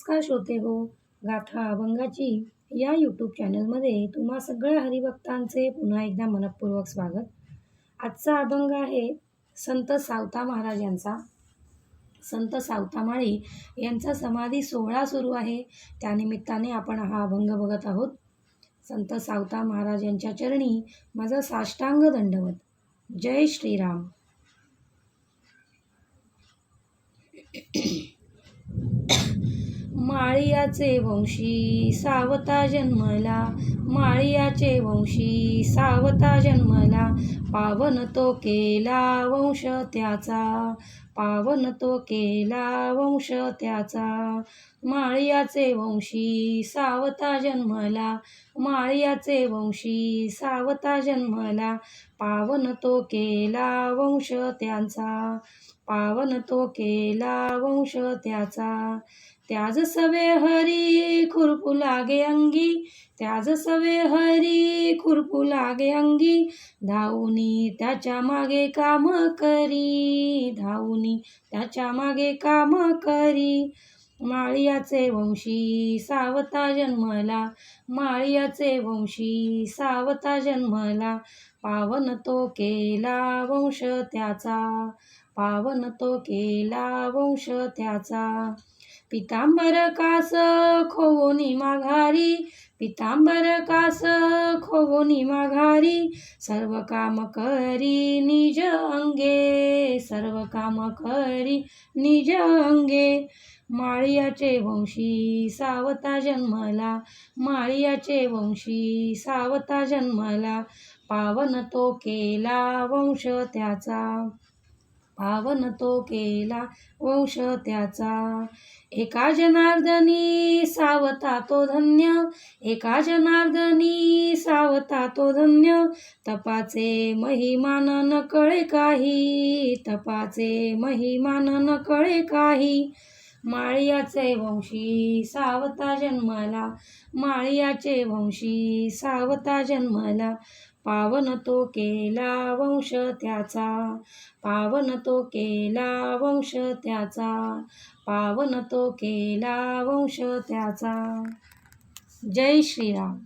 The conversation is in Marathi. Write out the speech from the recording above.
नमस्कार श्रोते हो गाथा अभंगाची या यूट्यूब चॅनलमध्ये तुम्हा सगळ्या हरिभक्तांचे पुन्हा एकदा मनपूर्वक स्वागत. आजचा अभंग आहे संत सावता महाराज यांचा. संत सावतामाळी यांचा समाधी सोहळा सुरू आहे. त्यानिमित्ताने आपण हा अभंग बघत आहोत. संत सावता महाराज यांच्या चरणी माझा साष्टांग दंडवत. जय श्रीराम. माळियाचे वंशी सावता जन्मला माळियाचे वंशी सावता जन्मला. पावन तो केला वंश त्याचा पावन तो केला वंश त्याचा. माळियाचे वंशी सावता जन्मला माळियाचे वंशी सावता जन्मला. पावन तो केला वंश त्यांचा पावन तो केला वंश त्याचा. त्याज सवे हरी खुरपू लागे अंगी. त्याज सवे हरी खुरपू लागे अंगी. धावनी त्याच्यामागे काम करी. धावनी त्याच्यामागे काम करी. माळियाचे वंशी सावता जन्मला. माळियाचे वंशी सावता जन्मला. पावन तो केला वंश त्याचा. पावन तो केला वंश त्याचा. पितांबर कास खोवोनी माघारी पितांबर कास खोवोनी माघारी सर्व काम करी निज अंगे सर्व काम करी निज अंगे. माळियाचे वंशी सावता जन्मला माळियाचे वंशी सावता जन्मला पावन तो केला वंश त्याचा. पावन तो केला वंश त्याचा एका जनार्दनी सावता तो धन्य एका जनार्दनी सावता तो धन्य. तपाचे महिमान न कळे काही तपाचे महिमान न कळे काही. माळियाचे वंशी सावता जन्मला. माळियाचे वंशी सावता जन्मला. पावन तो केला वंश त्याचा. पावन तो केला वंश त्याचा. पावन तो केला वंश त्याचा. जय श्रीराम.